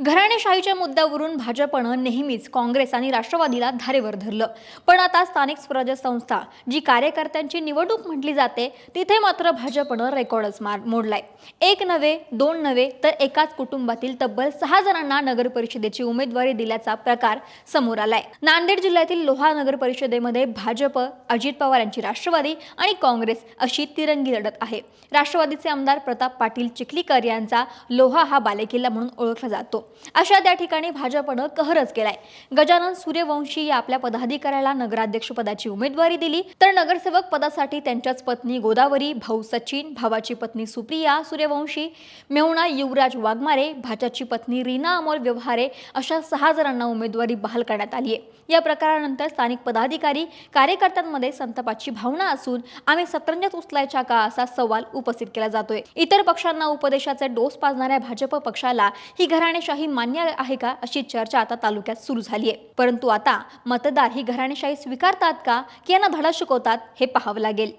घराणेशाहीच्या मुद्द्यावरून भाजपनं नेहमीच काँग्रेस आणि राष्ट्रवादीला धारेवर धरलं. पण आता स्थानिक स्वराज्य संस्था जी कार्यकर्त्यांची निवडणूक म्हटली जाते तिथे मात्र भाजपनं रेकॉर्डच मार मोडलाय. एक नव्हे दोन नव्हे तर एकाच कुटुंबातील तब्बल सहा जणांना नगर परिषदेची उमेदवारी दिल्याचा प्रकार समोर आलाय. नांदेड जिल्ह्यातील लोहा नगर परिषदेमध्ये भाजप अजित पवार यांची राष्ट्रवादी आणि काँग्रेस अशी तिरंगी लढत आहे. राष्ट्रवादीचे आमदार प्रताप पाटील चिखलीकर यांचा लोहा हा बालेकिल्ला म्हणून ओळखला जातो. अशा त्या ठिकाणी भाजपनं कहरच केलाय. गजानन सूर्यवंशी या आपल्या पदाधिकाऱ्याला नगराध्यक्ष पदाची उमेदवारी दिली. तर नगरसेवक पदासाठी त्यांच्याच पत्नी गोदावरी भाऊ सचिन भावाची पत्नी सुप्रिया सूर्यवंशी मेहुणा युवराज वाघमारे भाच्याची पत्नी रीना अमोल व्यवहारे अशा सहा जणांना उमेदवारी बहाल करण्यात आली आहे. या प्रकारानंतर स्थानिक पदाधिकारी कार्यकर्त्यांमध्ये संतापाची भावना असून आम्ही सतरंजात उचलायच्या का असा सवाल उपस्थित केला जातोय. इतर पक्षांना उपदेशाचे डोस पाजणाऱ्या भाजप पक्षाला ही घराणेशाही मान्य आहे का अशी चर्चा आता तालुक्यात सुरू झाली आहे. परंतु आता मतदार ही घराणेशाही स्वीकारतात का? की यांना धडा शिकवतात हे पाहावं लागेल.